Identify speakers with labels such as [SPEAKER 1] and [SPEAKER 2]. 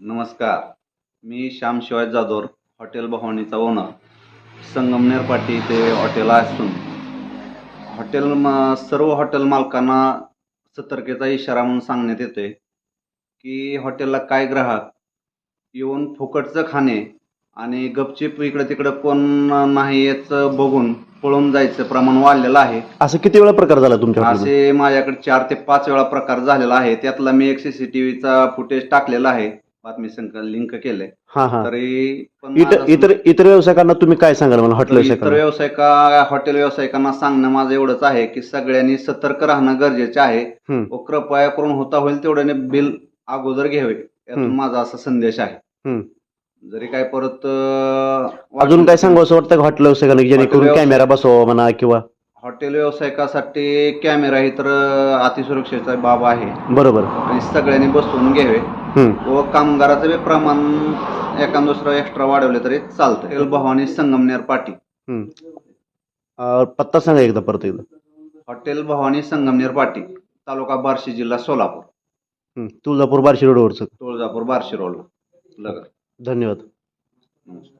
[SPEAKER 1] नमस्कार. मी श्याम शिवाय जाधवर हॉटेल भवानीचा ओनर संगमनेर पाटी इथे हॉटेल असून. हॉटेल म सर्व हॉटेल मालकांना सतर्कतेचा इशारा म्हणून सांगण्यात येतोय की हॉटेलला काय ग्राहक येऊन फुकटचं खाणे आणि गपचिप इकडं तिकडं कोण नाही याचं बघून पळून जायचं प्रमाण वाढलेलं आहे.
[SPEAKER 2] असं किती वेळा प्रकार झाला तुमच्या हॉटेलमध्ये?
[SPEAKER 1] असे माझ्याकडे चार ते पाच वेळा प्रकार झालेला आहे. त्यातला मी एक सीसीटीव्हीचा फुटेज टाकलेला आहे. बातमी संक लिंक केलंय
[SPEAKER 2] हा हा
[SPEAKER 1] तरी पण
[SPEAKER 2] इतर इतर इतर व्यवसायिकांना तुम्ही काय सांगाल मला हॉटेल
[SPEAKER 1] इतर
[SPEAKER 2] व्यवसायिकांना
[SPEAKER 1] व्यावसायिका हॉटेल व्यावसायिकांना सांगणं माझं एवढंच आहे की सगळ्यांनी सतर्क राहणं गरजेचे आहे
[SPEAKER 2] हम्म.
[SPEAKER 1] व कृपया करून होता होईल तेवढ्याने बिल अगोदर घ्यावे यातून
[SPEAKER 2] हम्म.
[SPEAKER 1] माझा असा संदेश आहे
[SPEAKER 2] हम्म.
[SPEAKER 1] जरी काय परत
[SPEAKER 2] अजून काय सांगू असं वाटतं का हॉटेल व्यावसायिकांना की जेणेकरून
[SPEAKER 1] हॉटेल
[SPEAKER 2] कॅमेरा बसवा म्हणा किंवा
[SPEAKER 1] हॉटेल व्यावसायिकासाठी कॅमेरा ही तर अतिसुरक्षेचा बाब आहे.
[SPEAKER 2] बरोबर.
[SPEAKER 1] आणि सगळ्यांनी बसवून घ्यावे.
[SPEAKER 2] हम्म.
[SPEAKER 1] व कामगाराचं बी प्रमाण एका दुसरं एक्स्ट्रा वाढवले तरी चालतं हॉटेल भवानी संगमनेर पाटी.
[SPEAKER 2] हम्म. अं, पत्ता सांगा एकदा परत एकदा.
[SPEAKER 1] हॉटेल भवानी संगमनेर पाटी तालुका बार्शी जिल्हा सोलापूर.
[SPEAKER 2] हम्म. तुळजापूर बार्शी रोडवरचं.
[SPEAKER 1] तुळजापूर बार्शी रोडला लगत.
[SPEAKER 2] धन्यवाद.
[SPEAKER 1] नमस्कार.